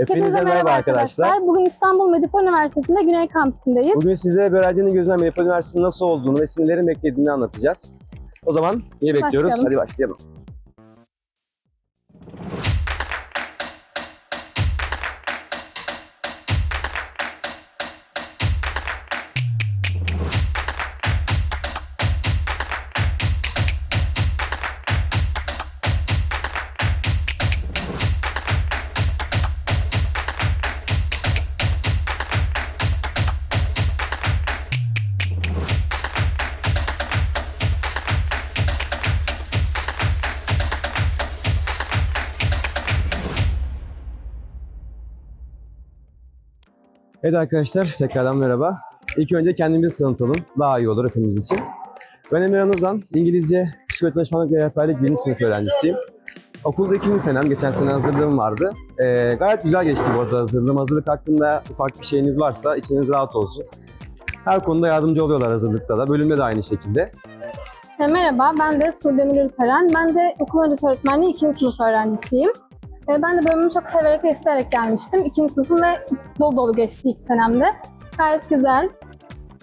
Hepinize merhaba arkadaşlar. Bugün İstanbul Medipol Üniversitesi'nde Güney Kampüsü'ndeyiz. Bugün size öğrencinin gözünden Medipol Üniversitesi'nin nasıl olduğunu ve sizi nelerin beklediğini anlatacağız. O zaman niye bekliyoruz? Başlayalım. Hadi başlayalım. Evet arkadaşlar tekrardan merhaba. İlk önce kendimizi tanıtalım. Daha iyi olur hepimiz için. Ben Emre Uzan. İngilizce Psikoloji Danışmanlık ve Rehberlik 1. sınıf öğrencisiyim. Okulda ikinci senem, geçen sene hazırlığım vardı. Ee, gayet güzel geçti bu arada hazırlığım. Hazırlık hakkında ufak bir şeyiniz varsa içiniz rahat olsun. Her konuda yardımcı oluyorlar hazırlıkta da. Bölümde de aynı şekilde. E, merhaba, ben de Sude Nurül. Ben de okul öncesi öğretmenliği 2. sınıf öğrencisiyim. E, ben de bölümümü çok severek ve isteyerek gelmiştim. 2. sınıfım ve dolu dolu geçti ilk senemde. Gayet güzel.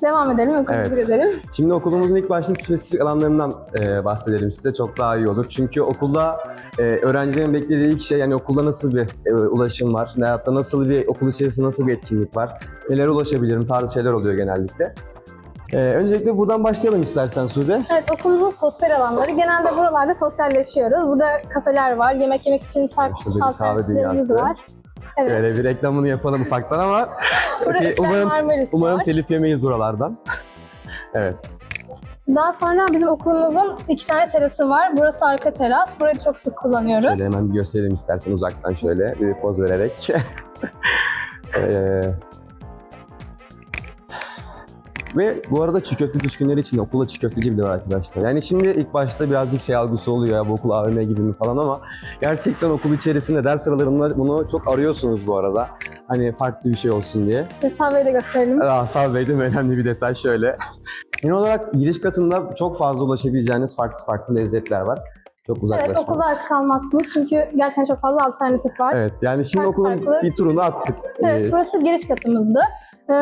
Devam edelim, okulumuza Evet. gidelim. Şimdi okulumuzun ilk başta spesifik alanlarından e, bahsedelim size. Çok daha iyi olur. Çünkü okulda e, öğrencilerin beklediği ilk şey yani okulda nasıl bir e, ulaşım var, hayatta nasıl bir okul içerisinde nasıl bir etkinlik var, nelere ulaşabilirim tarzı şeyler oluyor genellikle. E, öncelikle buradan başlayalım istersen Sude. Evet, okulumuzun sosyal alanları. Genelde buralarda sosyalleşiyoruz. Burada kafeler var, yemek yemek için farklı alternatiflerimiz var. Evet, Böyle bir reklamını yapalım ufaktan ama İslam umarım, Marmaris umarım var. telif yemeyiz buralardan. Evet. Daha sonra bizim okulumuzun iki tane terası var. Burası arka teras. Burayı çok sık kullanıyoruz. Şöyle hemen bir gösterelim istersen uzaktan şöyle bir poz vererek. Ee, Ve bu arada çiğ köfte düşkünleri için de okulda çiğ köfteci bile var arkadaşlar. Yani şimdi ilk başta birazcık şey algısı oluyor ya bu okul AVM gibi mi falan ama gerçekten okul içerisinde ders aralarında bunu çok arıyorsunuz bu arada. Hani farklı bir şey olsun diye. Mesafeyi de gösterelim. Asal Bey'de önemli bir detay şöyle. Genel olarak giriş katında çok fazla ulaşabileceğiniz farklı farklı lezzetler var. Çok uzaklaşma. Evet okulda aç kalmazsınız çünkü gerçekten çok fazla alternatif var. Evet, Evet yani şimdi Farklı okulun farklı. bir turunu attık. Ee, burası giriş katımızdı. Ee,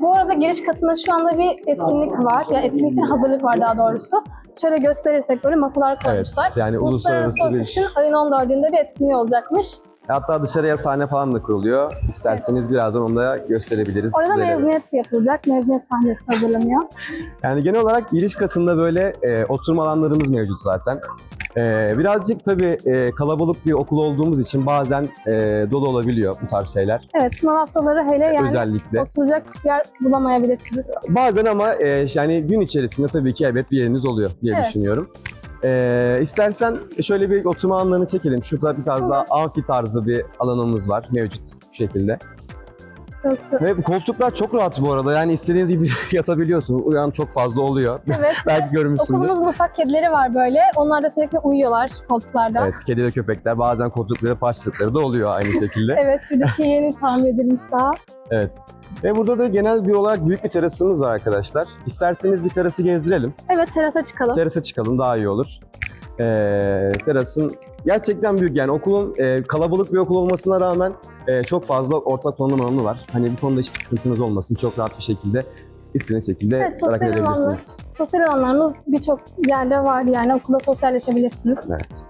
bu arada giriş katında şu anda bir etkinlik var. Ya etkinlik için hazırlık var daha doğrusu. Şöyle gösterirsek böyle masalar evet koymuşlar. yani Uluslararası uluslararası bir ayın 14'ünde bir etkinliği olacakmış. Hatta dışarıya sahne falan da kuruluyor. İsterseniz birazdan onu da gösterebiliriz. Orada sizlere. mezuniyet yapılacak. Mezuniyet sahnesi hazırlanıyor. Yani genel olarak giriş katında böyle e, oturma alanlarımız mevcut zaten. E, birazcık tabii e, kalabalık bir okul olduğumuz için bazen e, dolu olabiliyor bu tarz şeyler. Evet sınav haftaları hele yani Özellikle. oturacak hiçbir yer bulamayabilirsiniz. Bazen ama e, yani gün içerisinde tabii ki elbet bir yeriniz oluyor diye Evet. düşünüyorum. E, istersen şöyle bir oturma alanlarını çekelim. Şurada bir tarz daha amfi tarzı bir alanımız var mevcut bu şekilde. Ve koltuklar çok rahat bu arada. Yani istediğiniz gibi yatabiliyorsunuz. Uyan çok fazla oluyor. Evet. Belki görmüşsündür. Okulumuzun ufak kedileri var böyle. Onlar da sürekli uyuyorlar koltuklarda. Evet, kedi ve köpekler bazen koltukları parçaladıkları da oluyor aynı şekilde. Evet, şuradaki yeni tamir edilmiş daha. Ve burada da genel bir olarak büyük bir terasımız var arkadaşlar. İsterseniz bir terası gezdirelim. Evet, terasa çıkalım. Terasa çıkalım daha iyi olur. Ee, terasın gerçekten büyük yani okulun e, kalabalık bir okul olmasına rağmen e, çok fazla ortak kullanım alanı var. Hani bu konuda hiçbir sıkıntınız olmasın. Çok rahat bir şekilde istediğiniz şekilde Evet, hareket alanlar. edebilirsiniz. Sosyal alanlarımız birçok yerde var yani okulda sosyalleşebilirsiniz. Evet.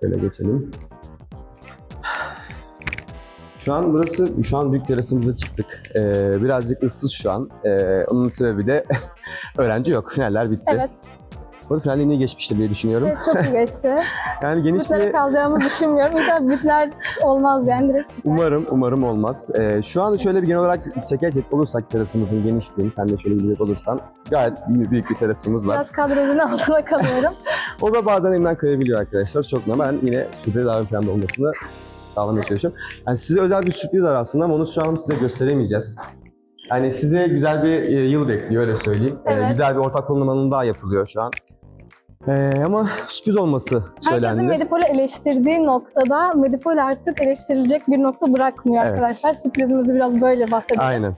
Şöyle geçelim. Şu an burası, şu an büyük terasımıza çıktık. Ee, birazcık ıssız şu an. Ee, onun sebebi de öğrenci yok. Finaller bitti. Evet, Burası finaller yine geçmiştir diye düşünüyorum. evet çok iyi geçti. Yani geniş Bütlere bir... kalacağımı düşünmüyorum. İnşallah bütler olmaz yani direkt. Umarım, umarım olmaz. Ee, şu an şöyle bir genel olarak çekecek olursak terasımızın genişliğini, sen de şöyle gidecek olursan gayet büyük bir terasımız var. Biraz kadrajın altına kalıyorum. O da bazen elimden kayabiliyor arkadaşlar. Çok normal. Ben yine şurada daha ön planda olmasını sağlamaya çalışıyorum. Yani size özel bir sürpriz var aslında ama onu şu an size gösteremeyeceğiz. Yani size güzel bir e, yıl bekliyor öyle söyleyeyim. E, Evet. güzel bir ortak alanı daha yapılıyor şu an. E, ama sürpriz olması Herkesin söylendi. Medipol'ü eleştirdiği noktada Medipol artık eleştirilecek bir nokta bırakmıyor Evet. arkadaşlar. Sürprizimizi biraz böyle bahsedelim. Aynen.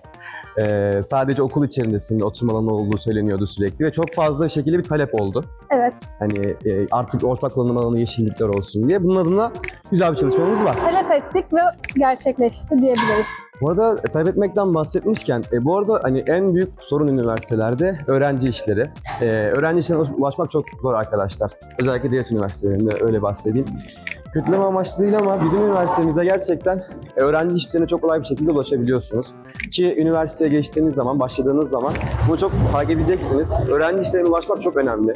Ee, sadece okul içerisinde oturma alanı olduğu söyleniyordu sürekli ve çok fazla şekilde bir talep oldu. Evet. Hani e, artık ortak kullanım alanı yeşillikler olsun diye. Bunun adına güzel bir çalışmamız var. Talep ettik ve gerçekleşti diyebiliriz. Bu arada e, talep etmekten bahsetmişken, e, bu arada hani en büyük sorun üniversitelerde öğrenci işleri. E, öğrenci işlerine ulaşmak çok zor arkadaşlar. Özellikle devlet üniversitelerinde öyle bahsedeyim. Kötüleme amaçlı değil ama bizim üniversitemizde gerçekten öğrenci işlerine çok kolay bir şekilde ulaşabiliyorsunuz. Ki üniversiteye geçtiğiniz zaman, başladığınız zaman bunu çok fark edeceksiniz. Öğrenci işlerine ulaşmak çok önemli.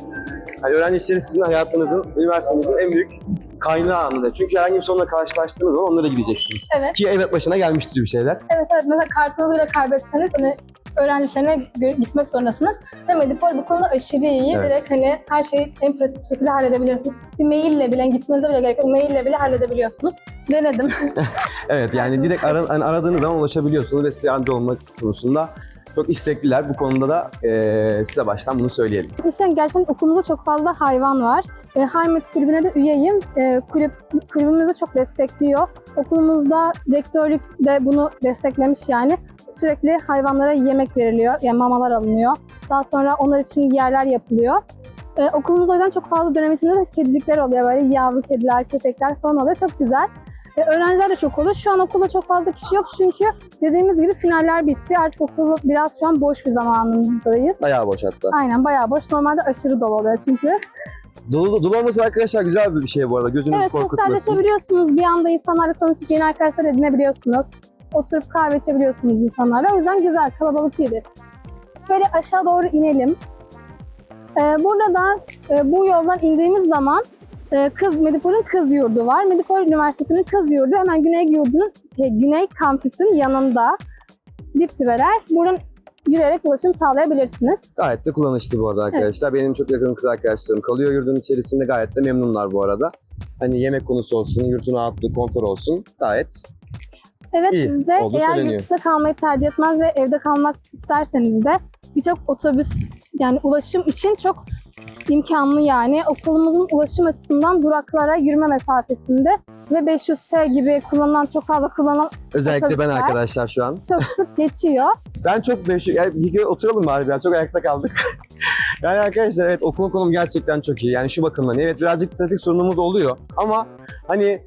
Yani öğrenci işleri sizin hayatınızın, üniversitenizin en büyük kaynağı anında. Çünkü herhangi bir sorunla karşılaştığınız zaman onlara gideceksiniz. Evet. Ki evet başına gelmiştir bir şeyler. Evet evet. Mesela kartınızı bile kaybetseniz hani öğrencilerine gitmek zorundasınız. Ve Medipol bu konuda aşırı iyi. Evet. Direkt hani her şeyi en pratik bir şekilde halledebilirsiniz. Bir maille bile gitmenize bile gerek yok. Maille bile halledebiliyorsunuz. Denedim. Evet yani direkt ara, hani aradığınız zaman ulaşabiliyorsunuz ve size yardımcı olmak konusunda çok istekliler. Bu konuda da eee, size baştan bunu söyleyelim. Şey gerçekten okulumuzda çok fazla hayvan var. E, Haymet kulübüne de üyeyim. E, kulüp kulübümüzü çok destekliyor. Okulumuzda rektörlük de bunu desteklemiş yani. Sürekli hayvanlara yemek veriliyor, yani mamalar alınıyor. Daha sonra onlar için yerler yapılıyor. E, okulumuzda o yüzden çok fazla dönem içinde de kedicikler oluyor. Böyle yavru kediler, köpekler falan oluyor. Çok güzel. E, öğrenciler de çok oluyor. Şu an okulda çok fazla kişi yok çünkü dediğimiz gibi finaller bitti. Artık okul biraz şu an boş bir zamanındayız. Bayağı boş hatta. Aynen bayağı boş. Normalde aşırı dolu oluyor çünkü. Dolu, dolu olması arkadaşlar güzel bir şey bu arada. Gözünüzü Evet korkutmasın. sosyalleşebiliyorsunuz. Bir anda insanlarla tanışıp yeni arkadaşlar edinebiliyorsunuz. Oturup kahve içebiliyorsunuz insanlarla. O yüzden güzel, kalabalık iyidir. Böyle aşağı doğru inelim. Ee, burada da e, bu yoldan indiğimiz zaman e, kız Medipol'ün kız yurdu var. Medipol Üniversitesi'nin kız yurdu hemen Güney yurdunun, şey, Güney kampüsün yanında. Dip dibeler. Buradan yürüyerek ulaşım sağlayabilirsiniz. Gayet de kullanışlı bu arada arkadaşlar. Benim çok yakın kız arkadaşlarım kalıyor yurdun içerisinde. Gayet de memnunlar bu arada. Hani yemek konusu olsun, yurtun rahatlığı, konfor olsun. Gayet Evet İyi ve eğer söyleniyor. yurtta kalmayı tercih etmez ve evde kalmak isterseniz de birçok otobüs yani ulaşım için çok imkanlı yani. Okulumuzun ulaşım açısından duraklara yürüme mesafesinde ve 500T gibi kullanılan çok fazla kullanılan özellikle ben Otobüsler. arkadaşlar şu an. çok sık geçiyor. Ben çok beş, yani bir kere oturalım bari biraz. Çok ayakta kaldık. Yani arkadaşlar evet okul konum gerçekten çok iyi. Yani şu bakımdan evet birazcık trafik sorunumuz oluyor ama hani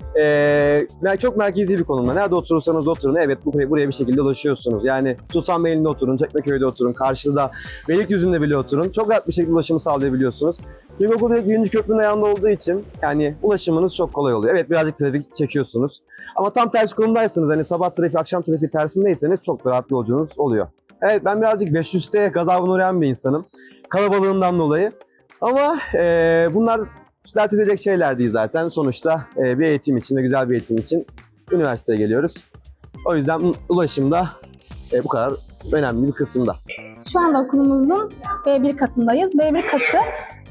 yani çok merkezi bir konumda. Nerede oturursanız oturun evet buraya, buraya bir şekilde ulaşıyorsunuz. Yani Sultanbeyli'nde oturun, Çekmeköy'de oturun, karşıda Beylikdüzü'nde bile oturun. Çok rahat bir şekilde ulaşımı sağlayabiliyorsunuz. Çünkü okul direkt 1. köprünün ayağında olduğu için yani ulaşımınız çok kolay oluyor. Evet birazcık trafik çekiyorsunuz. Ama tam tersi konumdaysanız hani sabah trafiği, akşam trafiği tersindeyseniz çok da rahat yolculuğunuz oluyor. Evet ben birazcık 500'te gazabına uğrayan bir insanım. Kalabalığından dolayı. Ama e, bunlar dert edecek şeyler değil zaten. Sonuçta e, bir eğitim için de güzel bir eğitim için üniversiteye geliyoruz. O yüzden ulaşımda e, bu kadar önemli bir kısımda. Şu anda okulumuzun B1 katındayız. B1 katı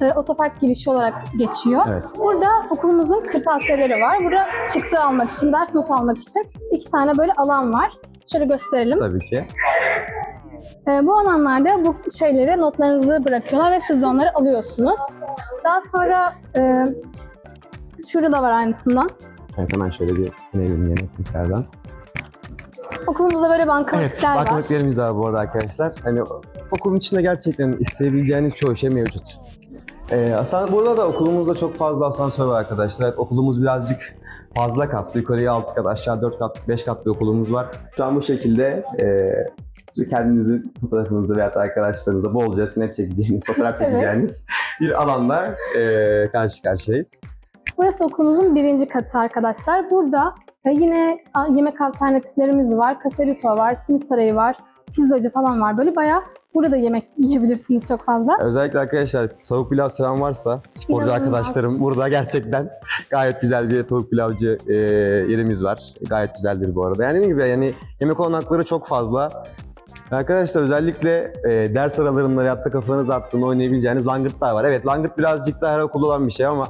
e, otopark girişi olarak geçiyor. Evet. Burada okulumuzun kırtasiyeleri var. Burada çıktı almak için, ders notu almak için iki tane böyle alan var. Şöyle gösterelim. Tabii ki. Ee, bu alanlarda bu şeyleri, notlarınızı bırakıyorlar ve siz de onları alıyorsunuz. Daha sonra e, şurada da var aynısından. Evet hemen şöyle bir inelim tekrardan. Okulumuzda böyle Evet, bankamatikler var. bankamatiklerimiz var bu arada arkadaşlar. Hani okulun içinde gerçekten isteyebileceğiniz çoğu şey mevcut. Ee, asan, burada da okulumuzda çok fazla asansör var arkadaşlar. Evet, okulumuz birazcık fazla katlı. Yukarıya 6 kat, aşağı 4 kat, 5 katlı okulumuz var. Şu an bu şekilde e, kendinizi, fotoğrafınızı veya da arkadaşlarınıza bolca snap çekeceğiniz, fotoğraf çekeceğiniz bir alanda e, karşı karşıyayız. Burası okulumuzun birinci katı arkadaşlar. Burada e, yine yemek alternatiflerimiz var. Kaseriso var, simit sarayı var, pizzacı falan var. Böyle bayağı burada yemek yiyebilirsiniz çok fazla. Özellikle arkadaşlar tavuk pilav seven varsa sporcu İnanılmaz. arkadaşlarım burada gerçekten gayet güzel bir tavuk pilavcı e, yerimiz var. Gayet güzeldir bu arada. Yani dediğim gibi yani yemek olanakları çok fazla. Arkadaşlar özellikle e, ders aralarında da kafanız attığında oynayabileceğiniz langırtlar var. Evet langırt birazcık daha her okulda olan bir şey ama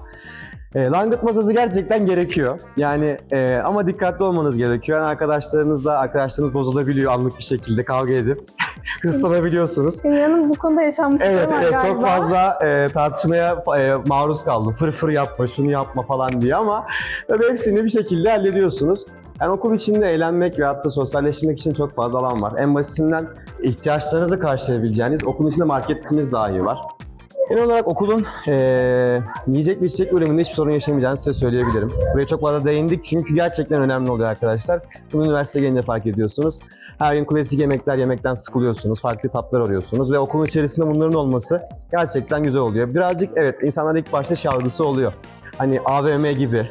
e, langırt masası gerçekten gerekiyor. Yani e, ama dikkatli olmanız gerekiyor. Yani arkadaşlarınızla arkadaşlarınız bozulabiliyor anlık bir şekilde kavga edip hırslanabiliyorsunuz. Dünyanın bu konuda yaşanmışlıkları Evet, var evet galiba. çok fazla e, tartışmaya e, maruz kaldım. Fır fır yapma, şunu yapma falan diye ama tabii hepsini bir şekilde hallediyorsunuz. Yani okul içinde eğlenmek ve hatta sosyalleşmek için çok fazla alan var. En basitinden ihtiyaçlarınızı karşılayabileceğiniz okulun içinde marketimiz dahi var. Genel olarak okulun eee yiyecek ve içecek bölümünde hiçbir sorun yaşamayacağını size söyleyebilirim. Buraya çok fazla değindik çünkü gerçekten önemli oluyor arkadaşlar. Bunu üniversiteye gelince fark ediyorsunuz. Her gün klasik yemekler yemekten sıkılıyorsunuz, farklı tatlar arıyorsunuz ve okulun içerisinde bunların olması gerçekten güzel oluyor. Birazcık evet insanlar ilk başta şey algısı oluyor. Hani AVM gibi.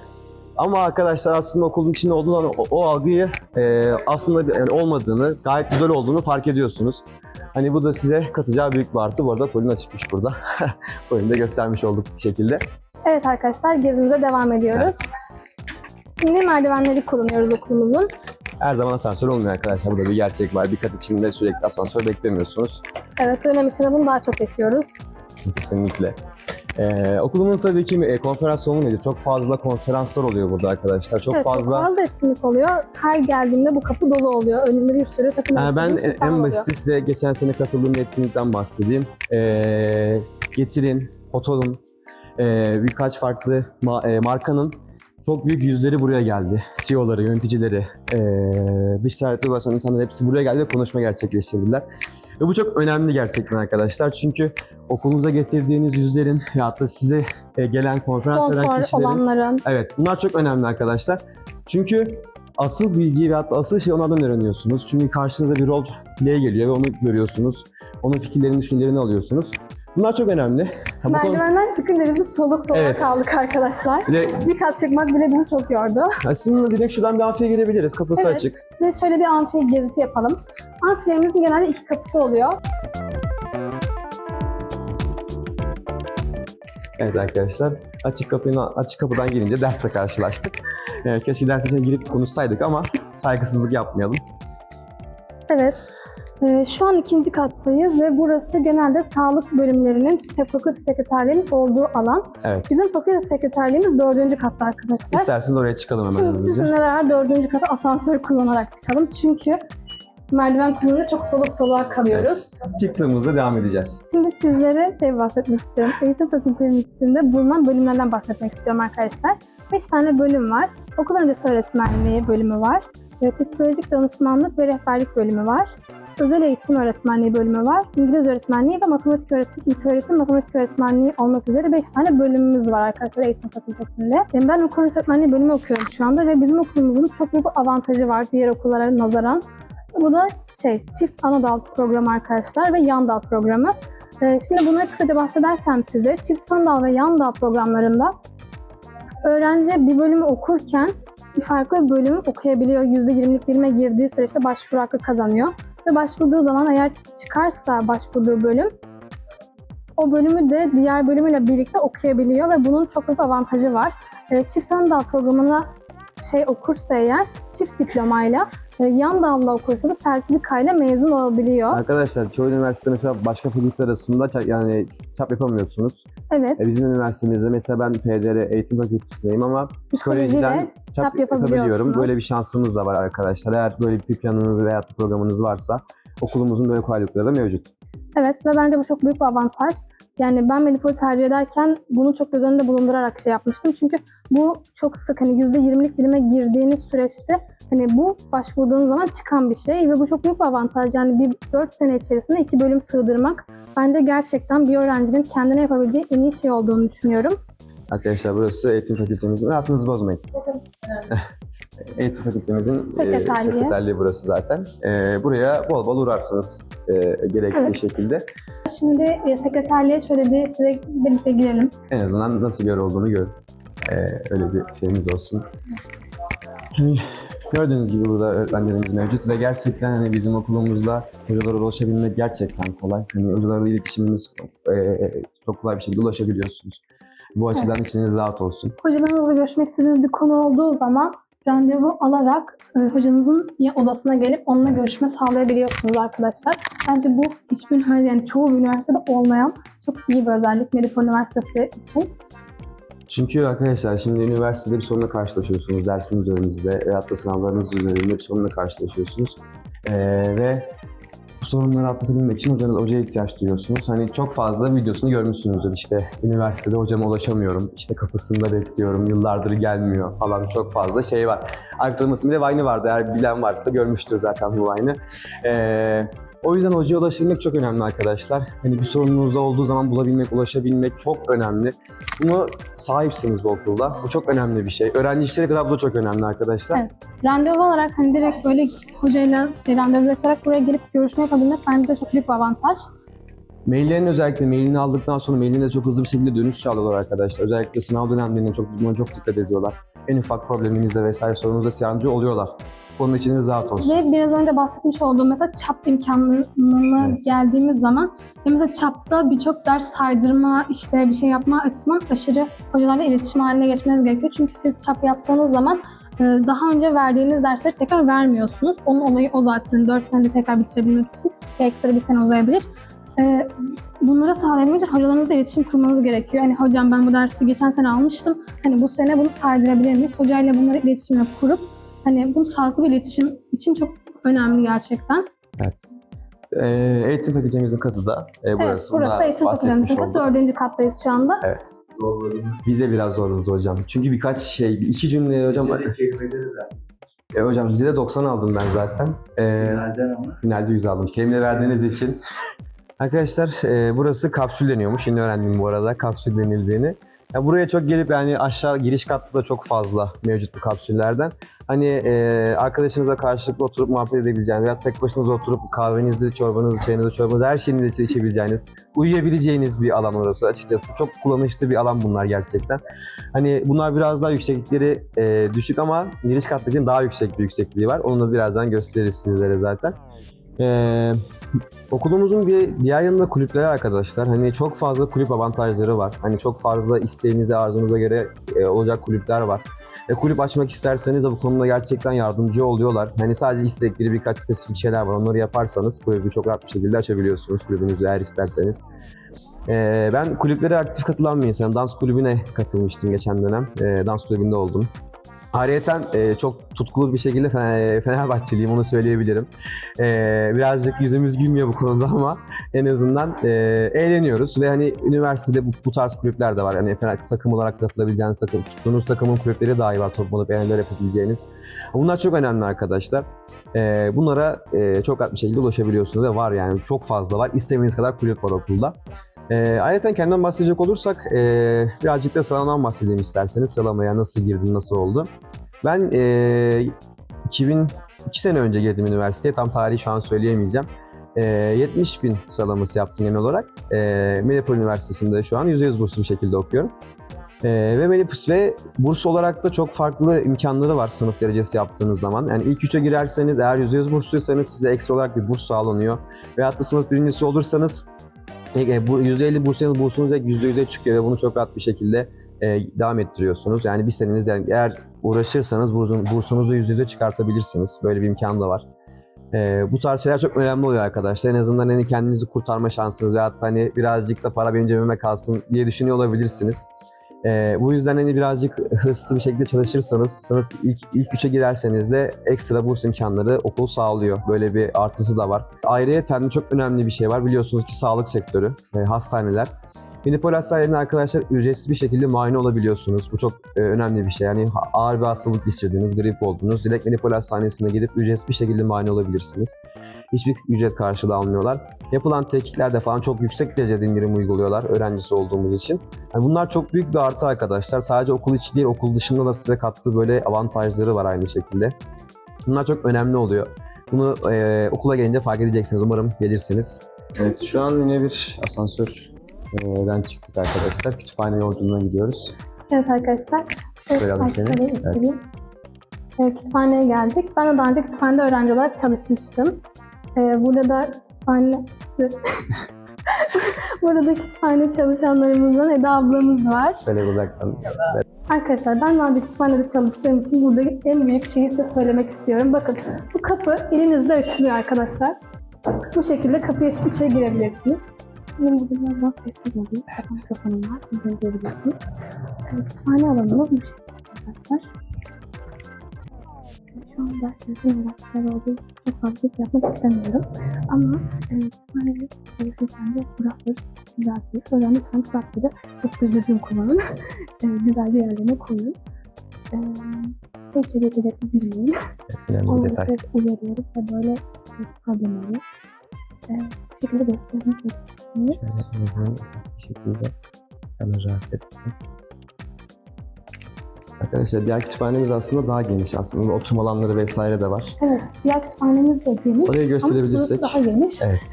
Ama arkadaşlar aslında okulun içinde olduğu zaman o, o algıyı eee, aslında yani olmadığını, gayet güzel olduğunu fark ediyorsunuz. Hani bu da size katacağı büyük bir artı. Bu arada Polina çıkmış burada. Polina da göstermiş olduk bir şekilde. Evet arkadaşlar gezimize devam ediyoruz. Şimdi merdivenleri kullanıyoruz okulumuzun. Her zaman asansör olmuyor arkadaşlar. Burada bir gerçek var. Bir kat içinde sürekli asansör beklemiyorsunuz. Evet dönem içinde bunu daha çok yaşıyoruz. Kesinlikle. Ee, okulumuz tabii ki e, konferans salonu nedir? Çok fazla konferanslar oluyor burada arkadaşlar. Çok evet, fazla. Çok fazla etkinlik oluyor. Her geldiğimde bu kapı dolu oluyor. Önünde bir sürü takım Ha, elbiseli ben en oluyor. basit size geçen sene katıldığım etkinlikten bahsedeyim. Ee, Getirin, Otorum, ee, birkaç farklı ma- ee, markanın çok büyük yüzleri buraya geldi. CEO'ları, yöneticileri, ee, dış ticaretle uğraşan insanlar hepsi buraya geldi ve konuşma gerçekleştirdiler. Ve bu çok önemli gerçekten arkadaşlar. Çünkü okulunuza getirdiğiniz yüzlerin ve hatta size ee, gelen konferans veren kişilerin olanların. Evet, bunlar çok önemli arkadaşlar. Çünkü asıl bilgiyi ve hatta asıl şeyi onlardan öğreniyorsunuz. Çünkü karşınıza bir rol play geliyor ve onu görüyorsunuz. Onun fikirlerini, düşüncelerini alıyorsunuz. Bunlar çok önemli. Ha, bu konu- Merdivenden çıkınca biz bir soluk soluğa Evet. kaldık arkadaşlar. Bir de Bir kat çıkmak bile bizi çok yordu. aslında direkt şuradan bir amfiye girebiliriz. Kapısı Evet, açık. size şöyle bir amfi gezisi yapalım. Amfilerimizin genelde iki kapısı oluyor. Evet arkadaşlar. Açık kapıyı açık kapıdan girince dersle karşılaştık. Ee, keşke ders içine girip konuşsaydık ama saygısızlık yapmayalım. Evet. Ee, şu an ikinci kattayız ve burası genelde sağlık bölümlerinin, fakülte sekreterliğinin olduğu alan. Evet. Bizim fakülte sekreterliğimiz dördüncü katta arkadaşlar. İsterseniz oraya çıkalım hemen Şimdi hızlıca. sizinle beraber dördüncü kata asansör kullanarak çıkalım. Çünkü merdiven kullanınca çok soluk soluğa kalıyoruz. Çıktığımızda devam edeceğiz. Şimdi sizlere şey bahsetmek istiyorum. Eğitim fakültemizde bulunan bölümlerden bahsetmek istiyorum arkadaşlar. 5 tane bölüm var. Okul öncesi öğretmenliği bölümü var. Psikolojik danışmanlık ve rehberlik bölümü var. Özel eğitim öğretmenliği bölümü var. İngiliz öğretmenliği ve matematik öğretim, ilk öğretim matematik öğretmenliği olmak üzere 5 tane bölümümüz var arkadaşlar eğitim fakültesinde. E, Ben okul öğretmenliği bölümü okuyorum şu anda ve bizim okulumuzun çok büyük bir avantajı var diğer okullara nazaran. Bu da şey çift ana dal programı arkadaşlar ve yan dal programı. Ee, şimdi bunları kısaca bahsedersem size çift ana dal ve yan dal programlarında öğrenci bir bölümü okurken farklı bir bölümü okuyabiliyor. %20'lik dilime girdiği süreçte başvuru hakkı kazanıyor. Ve başvurduğu zaman eğer çıkarsa başvurduğu bölüm o bölümü de diğer bölümüyle birlikte okuyabiliyor ve bunun çok büyük avantajı var. Ee, çift ana dal programına şey okursa eğer çift diplomayla e, yan dalla okursa da sertifikayla mezun olabiliyor. Arkadaşlar çoğu üniversite mesela başka fakülte arasında ça- yani çap yapamıyorsunuz. Evet. E, bizim üniversitemizde mesela ben PDR eğitim fakültesindeyim ama psikolojiden çap, çap yapabiliyorum. Böyle bir şansımız da var arkadaşlar. Eğer böyle bir planınız veya bir programınız varsa okulumuzun böyle kolaylıkları da mevcut. Evet ve bence bu çok büyük bir avantaj. Yani ben Medipol'ü tercih ederken bunu çok göz önünde bulundurarak şey yapmıştım. Çünkü bu çok sık hani %20'lik dilime girdiğiniz süreçte hani bu başvurduğunuz zaman çıkan bir şey ve bu çok büyük bir avantaj. Yani bir 4 sene içerisinde iki bölüm sığdırmak bence gerçekten bir öğrencinin kendine yapabildiği en iyi şey olduğunu düşünüyorum. Arkadaşlar burası eğitim fakültemizin. Rahatınızı bozmayın. Eğitim fakültemizin e, Sekreterliği. sekreterliği burası zaten. E, buraya bol bol uğrarsınız e, gerekli Evet. şekilde. Şimdi e, sekreterliğe şöyle bir size birlikte girelim. En azından nasıl bir yer olduğunu görün. E, öyle bir şeyimiz olsun. Gördüğünüz gibi burada öğretmenlerimiz mevcut ve gerçekten hani bizim okulumuzda hocalara ulaşabilmek gerçekten kolay. Hani hocalarla iletişimimiz e, çok kolay bir şekilde ulaşabiliyorsunuz. Bu açıdan içiniz rahat olsun. Hocalarınızla görüşmek istediğiniz bir konu olduğu zaman randevu alarak e, hocanızın ya odasına gelip onunla görüşme sağlayabiliyorsunuz arkadaşlar. Bence bu hiçbir üniversite, yani çoğu üniversitede olmayan çok iyi bir özellik Medipol Üniversitesi için. Çünkü arkadaşlar şimdi üniversitede bir sorunla karşılaşıyorsunuz. Dersiniz üzerinizde veyahut da sınavlarınız üzerinde bir sorunla karşılaşıyorsunuz. Ee, ve bu sorunları atlatabilmek için hocanız, hocaya ihtiyaç duyuyorsunuz. Hani çok fazla videosunu görmüşsünüzdür. İşte üniversitede hocama ulaşamıyorum, işte kapısında bekliyorum, yıllardır gelmiyor falan çok fazla şey var. Hocam'ın ismi de Vine'ı vardı. Eğer bilen varsa görmüştür zaten bu Vine'ı. Ee, o yüzden hocaya ulaşabilmek çok önemli arkadaşlar. Hani bir sorununuz olduğu zaman bulabilmek, ulaşabilmek çok önemli. Bunu sahipsiniz bu okulda. Bu çok önemli bir şey. Öğrenci işleri kadar bu da çok önemli arkadaşlar. Evet. Randevu olarak hani direkt böyle hocayla şey, randevulaşarak buraya gelip görüşme yapabilmek bence de çok büyük bir avantaj. Maillerin özellikle mailini aldıktan sonra mailinde çok hızlı bir şekilde dönüş sağlıyorlar arkadaşlar. Özellikle sınav dönemlerinde çok buna çok dikkat ediyorlar. En ufak probleminizde vesaire sorunuzda yardımcı oluyorlar. Bunun için rahat olsun. Ve biraz önce bahsetmiş olduğum mesela çap imkanına Evet. geldiğimiz zaman ve mesela çapta birçok ders saydırma, işte bir şey yapma açısından aşırı hocalarla iletişim haline geçmeniz gerekiyor. Çünkü siz çap yaptığınız zaman e, daha önce verdiğiniz dersleri tekrar vermiyorsunuz. Onun olayı o zaten 4 senede tekrar bitirebilmek için bir ekstra bir sene uzayabilir. E, Bunlara sağlayabilmek için hocalarınızla iletişim kurmanız gerekiyor. Hani hocam ben bu dersi geçen sene almıştım. Hani bu sene bunu saydırabilir miyiz? Hocayla bunları iletişimle kurup hani bu sağlıklı bir iletişim için çok önemli gerçekten. Evet. Ee, eğitim fakültemizin katı da e, burası. evet, burası Bundan eğitim fakültemizin katı. Dördüncü kattayız şu anda. Evet. Bize biraz zorladı hocam. Çünkü birkaç şey, iki cümle hocam. kelimeleri de E, hocam bize de 90 aldım ben zaten. Finalden ama Finalde 100 aldım. Kelime verdiğiniz için. Arkadaşlar e, burası kapsül deniyormuş. Yeni öğrendim bu arada kapsül denildiğini. Ya buraya çok gelip yani aşağı giriş katta da çok fazla mevcut bu kapsüllerden. Hani e, arkadaşınızla karşılıklı oturup muhabbet edebileceğiniz veya tek başınıza oturup kahvenizi, çorbanızı, çayınızı, çorbanızı her şeyinizi içebileceğiniz, uyuyabileceğiniz bir alan orası açıkçası. Çok kullanışlı bir alan bunlar gerçekten. Hani bunlar biraz daha yükseklikleri e, düşük ama giriş kattakinin daha yüksek bir yüksekliği var. Onu da birazdan gösteririz sizlere zaten. Ee, okulumuzun bir diğer yanında kulüpleri arkadaşlar. Hani çok fazla kulüp avantajları var. Hani çok fazla isteğinize, arzunuza göre e, olacak kulüpler var. E, kulüp açmak isterseniz de bu konuda gerçekten yardımcı oluyorlar. Hani sadece istekleri birkaç spesifik şeyler var. Onları yaparsanız kulübü çok rahat bir şekilde açabiliyorsunuz kulübünüzü eğer isterseniz. Ee, ben kulüplere aktif katılan bir insanım. Dans kulübüne katılmıştım geçen dönem. Ee, dans kulübünde oldum. Ayrıyeten e, çok tutkulu bir şekilde Fener- Fenerbahçeliyim onu söyleyebilirim. Ee, birazcık yüzümüz gülmüyor bu konuda ama en azından e, eğleniyoruz ve hani üniversitede bu, bu tarz kulüpler de var. Hani Fener- takım olarak katılabileceğiniz takım, tuttuğunuz takımın kulüpleri dahi var toplanup eğlenceler yapabileceğiniz. Bunlar çok önemli arkadaşlar. Ee, bunlara e, çok rahat bir şekilde ulaşabiliyorsunuz ve var yani çok fazla var. İstemediğiniz kadar kulüp var okulda. Ee, ayrıca kendimden bahsedecek olursak e, birazcık da sıralamadan bahsedeyim isterseniz. Sıralamaya nasıl girdim, nasıl oldu. Ben e, 2002 sene önce girdim üniversiteye. Tam tarihi şu an söyleyemeyeceğim. E, 70 bin sıralaması yaptım genel olarak. E, Medipol Üniversitesi'nde şu an %100 burslu bir şekilde okuyorum. E, ve Medipus ve burs olarak da çok farklı imkanları var sınıf derecesi yaptığınız zaman. Yani ilk üçe girerseniz eğer %100 bursluysanız size ekstra olarak bir burs sağlanıyor. Veyahut da sınıf birincisi olursanız e, bu %50 bursunuz, bursunuz ek %100'e çıkıyor ve bunu çok rahat bir şekilde e, devam ettiriyorsunuz. Yani bir seneniz yani eğer uğraşırsanız bursun, bursunuzu %100'e çıkartabilirsiniz. Böyle bir imkan da var. E, bu tarz şeyler çok önemli oluyor arkadaşlar. En azından hani kendinizi kurtarma şansınız veyahut da hani birazcık da para benim cebime kalsın diye düşünüyor olabilirsiniz. E, bu yüzden hani birazcık hırslı bir şekilde çalışırsanız, sınıf ilk, ilk üçe girerseniz de ekstra burs imkanları okul sağlıyor. Böyle bir artısı da var. Ayrıca çok önemli bir şey var. Biliyorsunuz ki sağlık sektörü, e, hastaneler. Minipol hastanelerinde arkadaşlar ücretsiz bir şekilde muayene olabiliyorsunuz. Bu çok e, önemli bir şey. Yani ağır bir hastalık geçirdiniz, grip oldunuz. Direkt Minipol hastanesine gidip ücretsiz bir şekilde muayene olabilirsiniz. Hiçbir ücret karşılığı almıyorlar. Yapılan tehkiklerde falan çok yüksek derecede indirim uyguluyorlar öğrencisi olduğumuz için. Yani bunlar çok büyük bir artı arkadaşlar. Sadece okul içi değil, okul dışında da size kattığı böyle avantajları var aynı şekilde. Bunlar çok önemli oluyor. Bunu e, okula gelince fark edeceksiniz. Umarım gelirsiniz. Evet şu an yine bir asansörden çıktık arkadaşlar. Kütüphane yolculuğuna gidiyoruz. Evet arkadaşlar. Şöyle alayım seni. İstediğim. Evet, kütüphaneye geldik. Ben de daha önce kütüphanede öğrenci olarak çalışmıştım. Ee, burada da kütüphane... burada da kütüphane çalışanlarımızdan Eda ablamız var. Şöyle uzaktan. Arkadaşlar ben önce kütüphanede çalıştığım için burada en büyük şeyi size söylemek istiyorum. Bakın bu kapı elinizle açılıyor arkadaşlar. Bu şekilde kapıyı açıp içeri girebilirsiniz. Benim burada biraz daha sessiz olayım. Zaten mikrofonum var. Siz beni görebilirsiniz. Kütüphane alanımız bu şekilde arkadaşlar. Şu an derslerin öğrenciler olduğu için çok fazla ses yapmak istemiyorum. Ama e, kütüphanede çalışırken de kuralları düzeltiyoruz. O yüzden lütfen kitapları çok düzgün kullanın. e, güzel bir yerlerine koyun. Ee, ve içeri içecekli girmeyin. Önemli bir detay. uyarıyoruz ve böyle bir problem oluyor. Ee, bu şekilde göstermek istiyorum. Şöyle bir şekilde sana rahatsız etmesin. Arkadaşlar diğer kütüphanemiz aslında daha geniş aslında. Oturma alanları vesaire de var. Evet, diğer kütüphanemiz de geniş. Orayı gösterebilirsek. Ama daha geniş. Evet.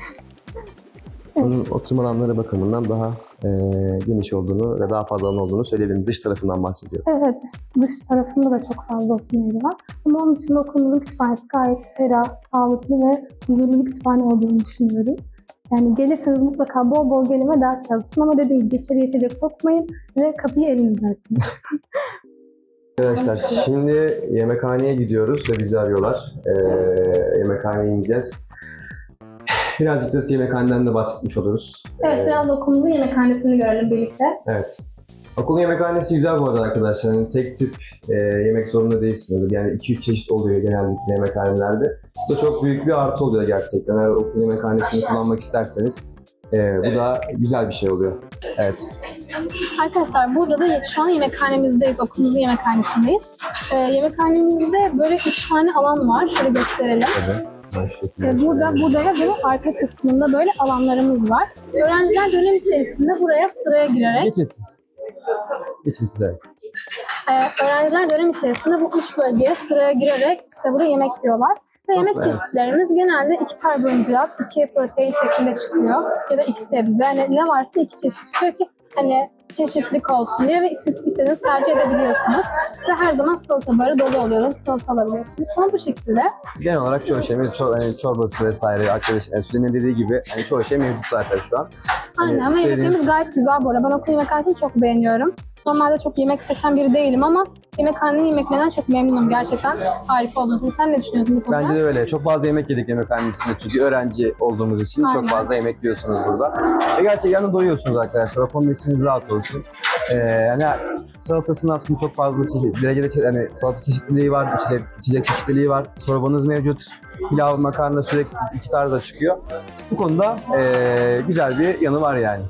Evet. Onun oturma alanları bakımından daha e, geniş olduğunu ve daha fazla alan olduğunu söyleyebilirim. Dış tarafından bahsediyorum. Evet, dış- tarafında da çok fazla oturma yeri var. Ama onun dışında okulumuzun kütüphanesi gayet ferah, sağlıklı ve huzurlu bir kütüphane olduğunu düşünüyorum. Yani gelirseniz mutlaka bol bol gelin ve ders çalışın ama dediğim gibi içeriye içecek sokmayın ve kapıyı elinizle açın. Arkadaşlar şimdi yemekhaneye gidiyoruz ve bizi arıyorlar. E, yemekhaneye ineceğiz. Birazcık da yemekhaneden de bahsetmiş oluruz. Evet, E, biraz da okulumuzun yemekhanesini görelim birlikte. Evet. Okulun yemekhanesi güzel bu arada arkadaşlar. Yani tek tip e, yemek zorunda değilsiniz. Yani 2-3 çeşit oluyor genellikle yemekhanelerde. Bu da çok büyük bir artı oluyor gerçekten. Eğer okul yemekhanesini kullanmak isterseniz e, bu da güzel bir şey oluyor. Evet. Arkadaşlar burada da şu an yemekhanemizdeyiz, okulumuzun yemekhanesindeyiz. Ee, yemekhanemizde böyle üç tane alan var. Şöyle gösterelim. Evet. Ee, burada, burada ve bunun arka kısmında böyle alanlarımız var. Öğrenciler dönem içerisinde buraya sıraya girerek, Geçin siz. Geçin siz evet. e, öğrenciler dönem içerisinde bu üç bölgeye sıraya girerek işte burada yemek yiyorlar. Ve yemek evet. çeşitlerimiz genelde iki karbonhidrat, iki protein şeklinde çıkıyor. Ya da iki sebze. Yani ne varsa iki çeşit çıkıyor ki hani çeşitlilik olsun diye ve siz istediğiniz tercih edebiliyorsunuz. Ve her zaman salata barı dolu oluyor. Salata alabiliyorsunuz. Ama bu şekilde Genel olarak çoğu şey mevcut. Çor yani çorbası vesaire arkadaş yani Sülen'in dediği gibi yani çoğu şey mevcut zaten şu an. Hani Aynen ama istediğiniz- yemeklerimiz gayet güzel bu arada. Ben okul yemekhanesini çok beğeniyorum. Normalde çok yemek seçen biri değilim ama yemekhanenin yemeklerinden çok memnunum. Gerçekten harika olduğunu. Sen ne düşünüyorsun bu konuda? Bence de öyle. Çok fazla yemek yedik yemekhanesinde çünkü öğrenci olduğumuz için Aynen. çok fazla yemek yiyorsunuz burada. Ve gerçekten de doyuyorsunuz arkadaşlar. O konuda için rahat olsun. Ee, yani salatasının aslında çok fazla çeşit, derecede çe- yani salata çeşitliliği var, içecek, içecek çeşitliliği var, çorbanız mevcut, pilav, makarna sürekli iki tarzda çıkıyor. Bu konuda ee, güzel bir yanı var yani.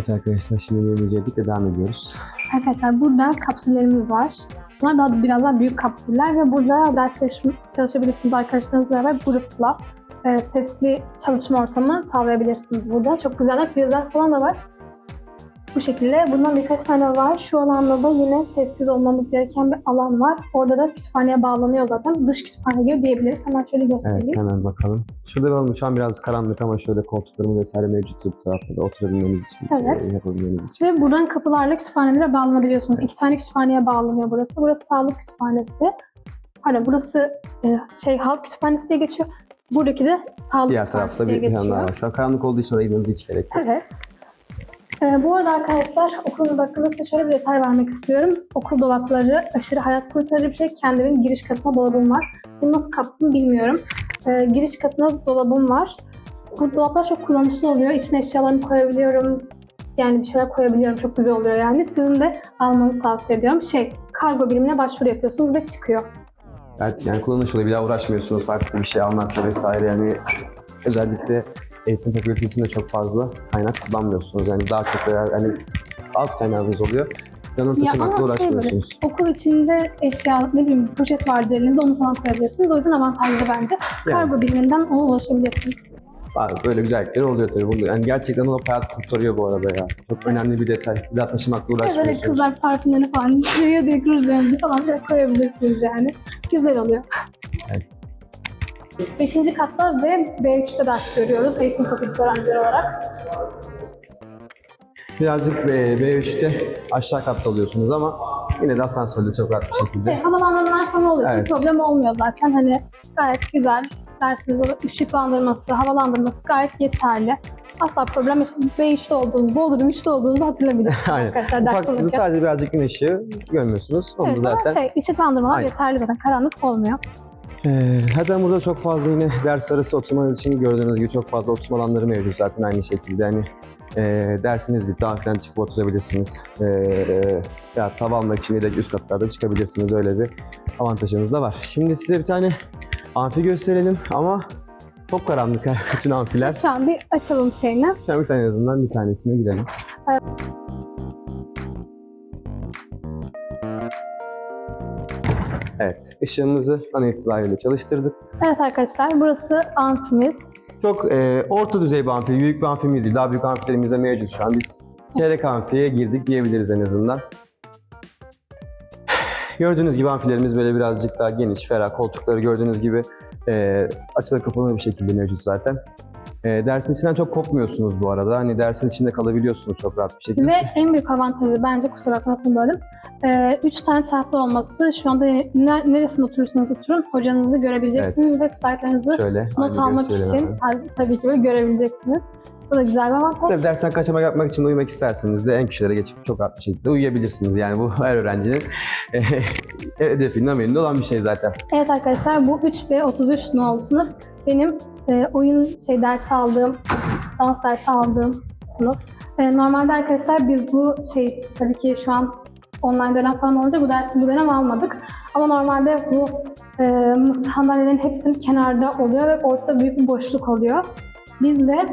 Evet arkadaşlar şimdi yemeğimizi yedik ve devam ediyoruz. Arkadaşlar burada kapsüllerimiz var. Bunlar daha biraz daha büyük kapsüller ve burada ders çalışm- çalışabilirsiniz arkadaşlarınızla beraber grupla. e, sesli çalışma ortamı sağlayabilirsiniz burada. Çok güzeller prizler falan da var. Bu şekilde bundan birkaç tane var. Şu alanda da yine sessiz olmamız gereken bir alan var. Orada da kütüphaneye bağlanıyor zaten. Dış kütüphane gibi diyebiliriz. Hemen şöyle göstereyim. Evet hemen bakalım. Şurada bakalım şu an biraz karanlık ama şöyle koltuklarımız vesaire mevcut bu tarafta da oturabilmeniz için, Evet. e, yapabilmeniz için. Ve buradan kapılarla kütüphanelere bağlanabiliyorsunuz. İki tane kütüphaneye bağlanıyor burası. Burası sağlık kütüphanesi. Pardon burası e, şey halk kütüphanesi diye geçiyor. Buradaki de sağlık Diğer kütüphanesi tarafta diye bir geçiyor. yandan var. Şu an karanlık olduğu için oraya gitmemize hiç gerek yok. Evet. Ee, bu arada arkadaşlar okulun hakkında size şöyle bir detay vermek istiyorum. Okul dolapları aşırı hayat kurtarıcı bir şey. Kendimin giriş katına dolabım var. Bunu nasıl kaptım bilmiyorum. Ee, giriş katına dolabım var. Bu dolaplar çok kullanışlı oluyor. İçine eşyalarımı koyabiliyorum. Yani bir şeyler koyabiliyorum. Çok güzel oluyor yani. Sizin de almanızı tavsiye ediyorum. Şey, kargo birimine başvuru yapıyorsunuz ve çıkıyor. Evet, yani kullanış oluyor. Bir daha uğraşmıyorsunuz farklı bir şey almakla vesaire. Yani özellikle eğitim fakültesinde çok fazla kaynak kullanmıyorsunuz. Yani daha çok eğer hani az kaynağınız oluyor. Yanına Ya taşımakla ama şey böyle, uğraşmıyorsunuz. okul içinde eşya, ne bileyim poşet vardır elinizde onu falan koyabilirsiniz. O yüzden avantajlı bence. Yani. Kargo biriminden ona ulaşabilirsiniz. Bazı böyle güzellikleri oluyor tabii. Bunu, yani gerçekten o hayat kurtarıyor bu arada ya. Çok önemli bir detay. Bir daha taşımakla Ya böyle uğraşmıyorsunuz. kızlar parfümlerini falan içeriye de kruzlarınızı falan böyle koyabilirsiniz yani. Güzel oluyor. Evet. Beşinci katta ve B3'te ders görüyoruz eğitim fakültesi öğrencileri olarak. Birazcık B, B3'te aşağı katta oluyorsunuz ama yine de asansörde çok rahat bir şekilde. Şey, havalandırmalar falan oluyor. Evet. Problem olmuyor zaten. Hani gayet güzel. Dersiniz ışıklandırması, havalandırması gayet yeterli. Asla problem yok. B3'te olduğunuz, Bodrum 3'te olduğunuzu hatırlamayacağım Aynen. arkadaşlar ders Ufak, alırken. sadece birazcık gün ışığı görmüyorsunuz. Onu Evet da ama zaten şey, ışıklandırmalar Aynen. yeterli zaten. Karanlık olmuyor. Ee, zaten burada çok fazla yine ders arası oturmanız için gördüğünüz gibi çok fazla oturma alanları mevcut zaten aynı şekilde. Yani e, dersiniz bitti, amfiden çıkıp oturabilirsiniz. E, ya tav almak için direkt üst katlarda çıkabilirsiniz. Öyle bir avantajınız da var. Şimdi size bir tane amfi gösterelim ama çok karanlık bütün amfiler. Şu an bir açalım şeyini. Şu an bir tane en azından bir tanesine gidelim. Evet. Evet, ışığımızı an itibariyle çalıştırdık. Evet arkadaşlar burası amfimiz. Çok e, orta düzey bir amfi, büyük bir amfimiz değil. Daha büyük amfilerimiz de mevcut şu an. Biz çeyrek amfiye girdik diyebiliriz en azından. Gördüğünüz gibi amfilerimiz böyle birazcık daha geniş, ferah. Koltukları gördüğünüz gibi e, açılır kapalı bir şekilde mevcut zaten. E, dersin içinden çok kopmuyorsunuz bu arada. Hani dersin içinde kalabiliyorsunuz çok rahat bir şekilde. Ve en büyük avantajı bence kusura bakmayın. Ee, üç tane tahta olması. Şu anda ner- neresinde oturursanız oturun hocanızı görebileceksiniz ve slaytlarınızı Şöyle. not almak için ta- tabii ki böyle görebileceksiniz. Bu da güzel bir avantaj. Tabii dersten kaçamak yapmak için uyumak isterseniz de en köşelere geçip çok rahat bir şekilde uyuyabilirsiniz. Yani bu her öğrencinin e, hedefinin amelinde olan bir şey zaten. Evet arkadaşlar bu 3 ve 33 nolu sınıf benim e, oyun şey dersi aldığım, dans dersi aldığım sınıf. E, normalde arkadaşlar biz bu şey tabii ki şu an online dönem falan olunca bu dersi bu dönem almadık. Ama normalde bu e, sandalyelerin hepsinin kenarda oluyor ve ortada büyük bir boşluk oluyor. Biz de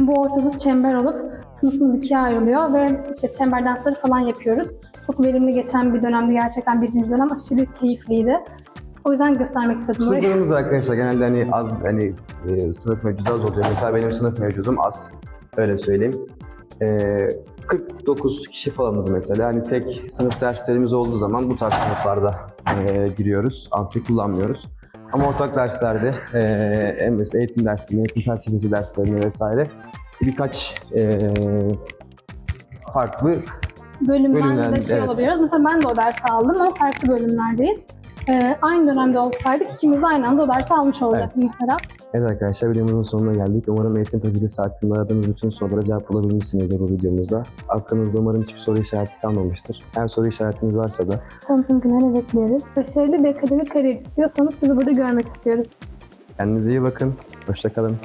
bu ortada çember olup sınıfımız ikiye ayrılıyor ve işte çember dansları falan yapıyoruz. Çok verimli geçen bir dönemdi gerçekten birinci dönem aşırı keyifliydi. O yüzden göstermek istedim. Sınıflarımız arkadaşlar genelde hani az hani e, sınıf mevcudu az oluyor. Mesela benim sınıf mevcudum az. Öyle söyleyeyim. E, 49 kişi falanız mesela. Hani tek sınıf derslerimiz olduğu zaman bu tarz sınıflarda e, giriyoruz. Amfi kullanmıyoruz. Ama ortak derslerde, e, en mesela eğitim derslerinde, eğitim felsefesi derslerinde vesaire birkaç e, farklı bölümden Bölümden, de şey evet. olabiliyoruz. Mesela ben de o dersi aldım ama farklı bölümlerdeyiz. Ee, aynı dönemde olsaydık ikimiz aynı anda o dersi almış olacaktık Evet. mesela. Evet arkadaşlar videomuzun sonuna geldik. Umarım eğitim fakültesi hakkında aradığınız bütün sorulara cevap bulabilmişsinizdir bu videomuzda. Aklınızda umarım hiçbir soru işareti kalmamıştır. Eğer soru işaretiniz varsa da Tanıtım günlerine bekleriz. Başarılı bir akademik kariyer istiyorsanız sizi burada görmek istiyoruz. kendinize iyi bakın. Hoşçakalın.